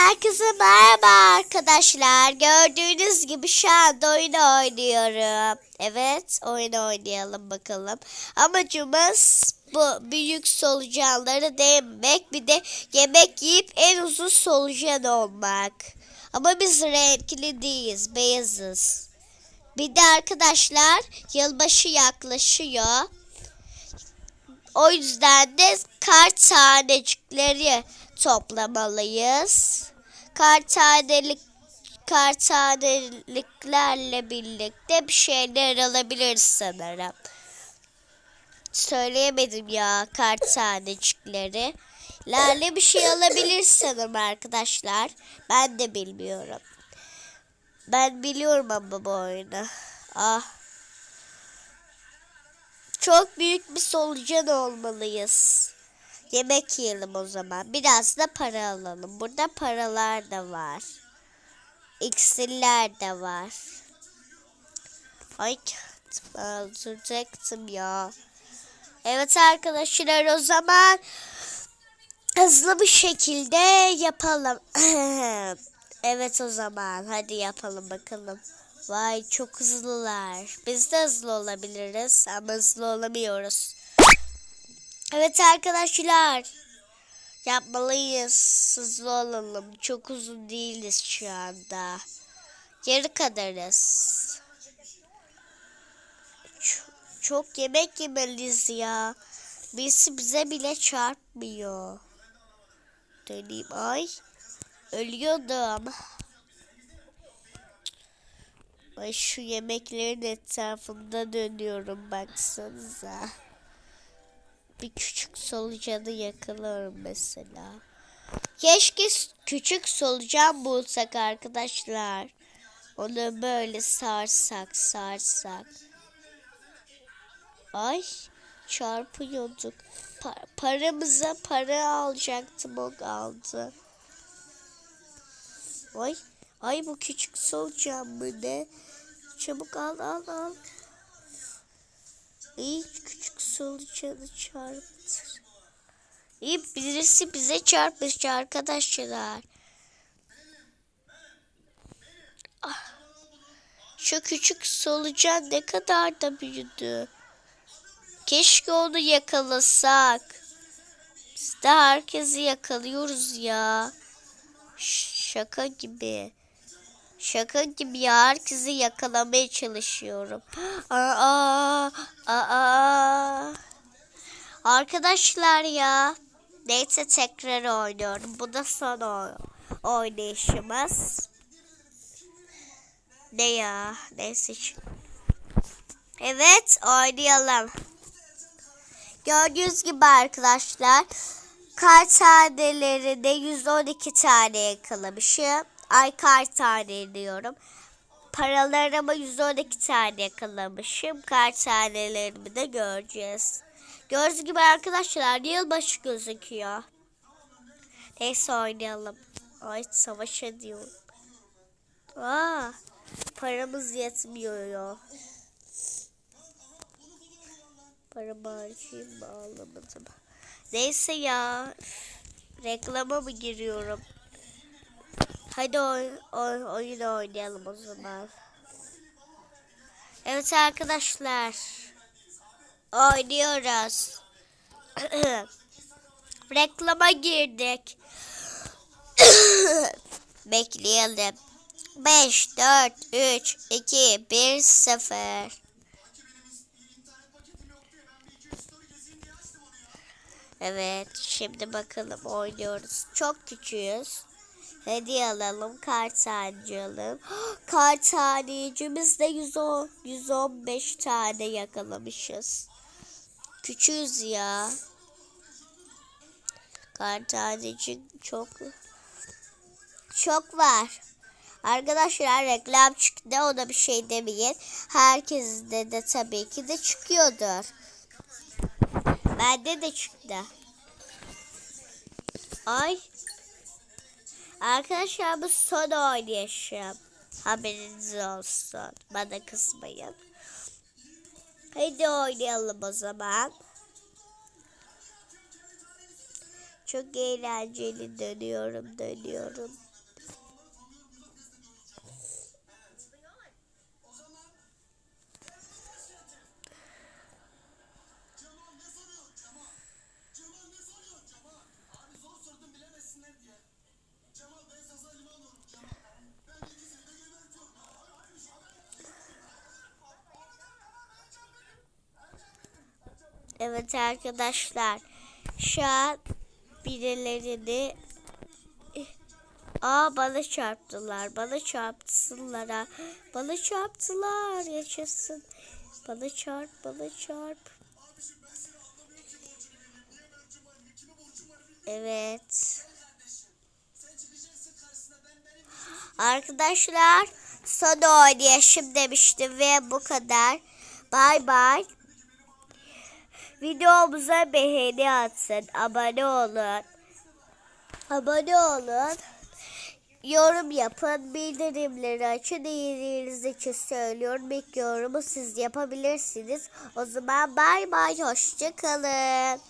Herkese merhaba arkadaşlar. Gördüğünüz gibi şu anda oyun oynuyorum. Evet oyun oynayalım bakalım. Amacımız bu büyük solucanları değmek bir de yemek yiyip en uzun solucan olmak. Ama biz renkli değiliz beyazız. Bir de arkadaşlar yılbaşı yaklaşıyor. O yüzden de kar tanecikleri toplamalıyız. Kar tanelik kar taneliklerle birlikte bir şeyler alabiliriz sanırım. Söyleyemedim ya kar tanecikleri. Lale bir şey alabilir sanırım arkadaşlar. Ben de bilmiyorum. Ben biliyorum ama bu oyunu. Ah. Çok büyük bir solucan olmalıyız. Yemek yiyelim o zaman. Biraz da para alalım. Burada paralar da var. İksirler de var. Ay öldürecektim ya. Evet arkadaşlar o zaman hızlı bir şekilde yapalım. evet o zaman hadi yapalım bakalım. Vay çok hızlılar. Biz de hızlı olabiliriz ama hızlı olamıyoruz. Evet arkadaşlar. Yapmalıyız. Hızlı olalım. Çok uzun değiliz şu anda. Yarı kadarız. Çok, yemek yemeliyiz ya. Birisi bize bile çarpmıyor. Döneyim ay. Ölüyordum. Ay şu yemeklerin etrafında dönüyorum baksanıza. Bir küçük solucanı yakalarım mesela. Keşke küçük solucan bulsak arkadaşlar. Onu böyle sarsak sarsak. Ay çarpıyorduk. Pa paramıza para alacaktım o kaldı. Ay ay bu küçük solucan mı ne? Çabuk al al al. İyi küçük solucanı çarptır. İyi birisi bize çarpmış arkadaşlar. Ah, şu küçük solucan ne kadar da büyüdü. Keşke onu yakalasak. Biz de herkesi yakalıyoruz ya. Şaka gibi. Şaka gibi ya herkesi yakalamaya çalışıyorum. Aa, aa. Arkadaşlar ya. Neyse tekrar oynuyorum. Bu da son oynayışımız. Ne ya? Neyse. Evet oynayalım. Gördüğünüz gibi arkadaşlar. Kar tanelerinde 112 tane yakalamışım. Ay kar tane diyorum. Paralarıma 112 tane yakalamışım. Kar tanelerimi de göreceğiz. Gördüğünüz gibi arkadaşlar yılbaşı gözüküyor. Neyse oynayalım. Ay savaş ediyorum. Aa, paramız yetmiyor ya. Paramı harcayayım mı alamadım. Neyse ya. Reklama mı giriyorum? Hadi oy, oy, oyun oynayalım o zaman. Evet arkadaşlar. Oynuyoruz. Reklama girdik. Bekleyelim. 5, 4, 3, 2, 1, 0. Evet şimdi bakalım oynuyoruz. Çok küçüğüz. Hediye alalım. Kart harcayalım. Kart tanecimiz de 110, 115 tane yakalamışız. Küçüğüz ya. Kart taneci çok çok var. Arkadaşlar reklam çıktı ona bir şey demeyin. Herkes de de tabii ki de çıkıyordur. Bende de çıktı. Ay. Arkadaşlar bu son oynayışım. Haberiniz olsun. Bana kızmayın. Hadi oynayalım o zaman. Çok eğlenceli dönüyorum dönüyorum. Evet arkadaşlar. Şu an birilerini Aa bana çarptılar. Bana çarpsınlar ha. Bana çarptılar. Yaşasın. Bana çarp, bana çarp. Evet. Arkadaşlar son oynayışım demiştim ve bu kadar. Bay bay. Videomuza beğeni atın. Abone olun. Abone olun. Yorum yapın. Bildirimleri açın. İyiliğiniz için söylüyorum. İlk yorumu siz yapabilirsiniz. O zaman bay bay. Hoşçakalın.